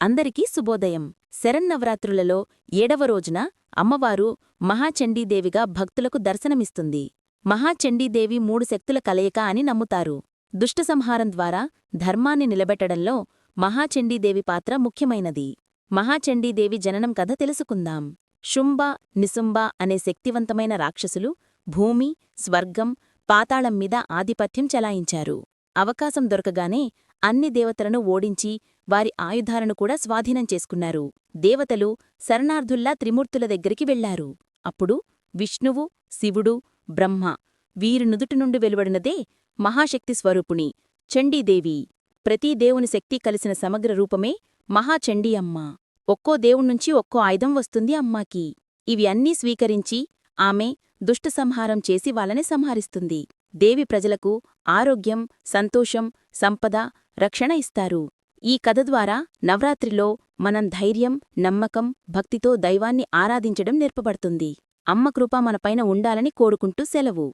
అందరికీ శుభోదయం. శరన్నవరాత్రులలో ఏడవ రోజున అమ్మవారు మహాచండీదేవిగా భక్తులకు దర్శనమిస్తుంది. మహాచండీదేవి మూడు శక్తుల కలయిక అని నమ్ముతారు. దుష్టసంహారం ద్వారా ధర్మాన్ని నిలబెట్టడంలో మహాచండీదేవి పాత్ర ముఖ్యమైనది. మహాచండీదేవి జననం కథ తెలుసుకుందాం. శుంభ నిసుంబ అనే శక్తివంతమైన రాక్షసులు భూమి స్వర్గం పాతాళం మీద ఆధిపత్యం చెలాయించారు. అవకాశం దొరకగానే అన్ని దేవతలను ఓడించి వారి ఆయుధాలను కూడా స్వాధీనం చేసుకున్నారు. దేవతలు శరణార్థుల్లా త్రిమూర్తుల దగ్గరికి వెళ్ళారు అప్పుడు విష్ణువు శివుడు బ్రహ్మ వీరి నుదుటి నుండి వెలువడినదే మహాశక్తి స్వరూపుణి చండీదేవి. ప్రతీ దేవుని శక్తి కలిసిన సమగ్ర రూపమే మహాచండీ అమ్మ. ఒక్కో దేవుణ్ణుంచి ఒక్కో ఆయుధం వస్తుంది అమ్మాకి. ఇవి అన్నీ స్వీకరించి ఆమె దుష్ట సంహారం చేసి వాళ్ళని సంహరిస్తుంది. దేవి ప్రజలకు ఆరోగ్యం సంతోషం సంపద రక్షణ ఇస్తారు. ఈ కథ ద్వారా నవరాత్రిలో మనం ధైర్యం నమ్మకం భక్తితో దైవాన్ని ఆరాధించడం నేర్పబడుతుంది. అమ్మ కృప మనపైన ఉండాలని కోరుకుంటూ సెలవు.